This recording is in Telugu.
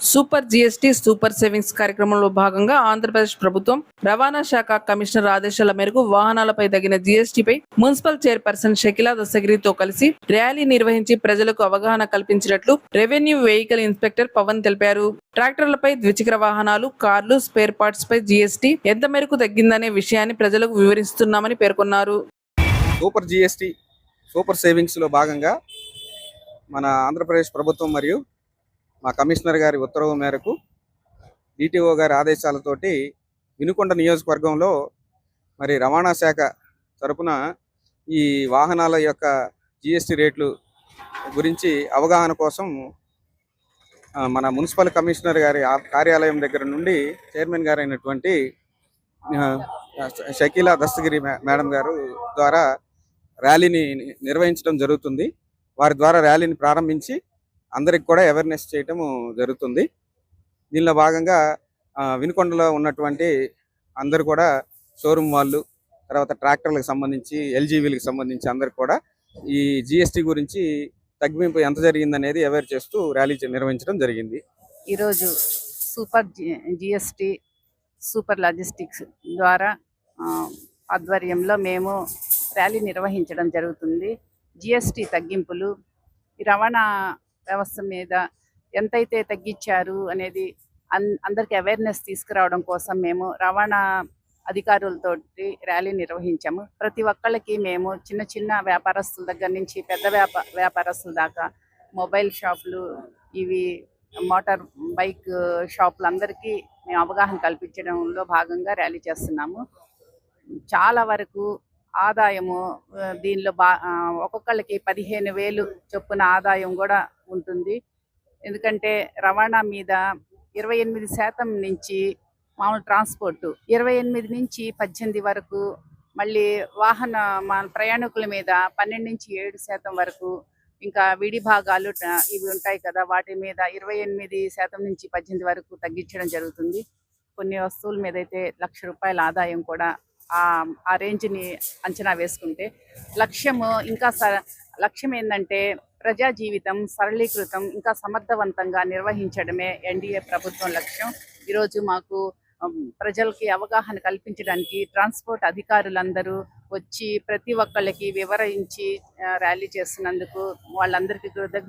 సూపర్ జీఎస్టీ సూపర్ సేవింగ్స్ కార్యక్రమంలో భాగంగా ఆంధ్రప్రదేశ్ ప్రభుత్వం రవాణా శాఖ కమిషనర్ ఆదేశాల మేరకు వాహనాలపై తగిన జీఎస్టీపై మున్సిపల్ చైర్పర్సన్ షకిలా దశగిరితో కలిసి ర్యాలీ నిర్వహించి ప్రజలకు అవగాహన కల్పించినట్లు రెవెన్యూ వెహికల్ ఇన్స్పెక్టర్ పవన్ తెలిపారు. ట్రాక్టర్లపై ద్విచక్ర వాహనాలు కార్లు స్పేర్ పార్ట్స్ పై జీఎస్టీ ఎంత మేరకు తగ్గిందనే విషయాన్ని ప్రజలకు వివరిస్తున్నామని పేర్కొన్నారు. సూపర్ జిఎస్టి సూపర్ సేవింగ్స్లో భాగంగా మన ఆంధ్రప్రదేశ్ ప్రభుత్వం మరియు మా కమిషనర్ గారి ఉత్తర్వు మేరకు డిటిఓ గారి ఆదేశాలతోటి వినుకొండ నియోజకవర్గంలో మరి రవాణా శాఖ తరపున ఈ వాహనాల యొక్క జిఎస్టి రేట్లు గురించి అవగాహన కోసం మన మున్సిపల్ కమిషనర్ గారి కార్యాలయం దగ్గర నుండి చైర్మన్ గారు అయినటువంటి షకీలా దస్తగిరి మేడం గారు ద్వారా ర్యాలీని నిర్వహించడం జరుగుతుంది. వారి ద్వారా ర్యాలీని ప్రారంభించి అందరికి కూడా అవేర్నెస్ చేయటం జరుగుతుంది. దీనిలో భాగంగా ఆ, వినుకొండలో ఉన్నటువంటి అందరు కూడా షోరూమ్ వాళ్ళు తర్వాత ట్రాక్టర్లకు సంబంధించి ఎల్జీవీలకు సంబంధించి అందరికి కూడా ఈ జిఎస్టీ గురించి తగ్గింపు ఎంత జరిగిందనేది అవేర్ చేస్తూ ర్యాలీ నిర్వహించడం జరిగింది. ఈరోజు సూపర్ జిఎస్టి సూపర్ లాజిస్టిక్స్ ద్వారా ఆ, ఆధ్వర్యంలో మేము ర్యాలీ నిర్వహించడం జరుగుతుంది. జిఎస్టి తగ్గింపులు ఈ రవాణా వ్యవస్థ మీద ఎంతైతే తగ్గించారు అనేది అన్ అందరికి అవేర్నెస్ తీసుకురావడం కోసం మేము రవాణా అధికారులతోటి ర్యాలీ నిర్వహించాము. ప్రతి ఒక్కళ్ళకి మేము చిన్న చిన్న వ్యాపారస్తుల దగ్గర నుంచి పెద్ద వ్యాప వ్యాపారస్తుల దాకా మొబైల్ షాపులు ఇవి మోటార్ బైక్ షాపులు అందరికీ మేము అవగాహన కల్పించడంలో భాగంగా ర్యాలీ చేస్తున్నాము. చాలా వరకు ఆదాయము దీనిలో బా ఆ, ఒక్కొక్కళ్ళకి పదిహేను వేలు చొప్పున ఆదాయం కూడా ఉంటుంది. ఎందుకంటే రవాణా మీద ఇరవై ఎనిమిది శాతం నుంచి మామూలు ట్రాన్స్పోర్ట్ ఇరవై ఎనిమిది నుంచి పద్దెనిమిది వరకు మళ్ళీ వాహన మన ప్రయాణికుల మీద పన్నెండు నుంచి ఏడు శాతం వరకు ఇంకా విడి భాగాలు ఇవి ఉంటాయి కదా వాటి మీద ఇరవై ఎనిమిది శాతం నుంచి పద్దెనిమిది వరకు తగ్గించడం జరుగుతుంది. కొన్ని వస్తువుల మీద అయితే లక్ష రూపాయల ఆదాయం కూడా ఆ రేంజ్ని అంచనా వేసుకుంటే లక్ష్యము ఇంకా స లక్ష్యం ఏంటంటే ప్రజా జీవితం సరళీకృతం ఇంకా సమర్థవంతంగా నిర్వహించడమే ఎన్డీఏ ప్రభుత్వం లక్ష్యం. ఈరోజు మాకు ప్రజలకి అవగాహన కల్పించడానికి ట్రాన్స్పోర్ట్ అధికారులందరూ వచ్చి ప్రతి ఒక్కళ్ళకి వివరించి ర్యాలీ చేస్తున్నందుకు వాళ్ళందరికీ కృతజ్ఞత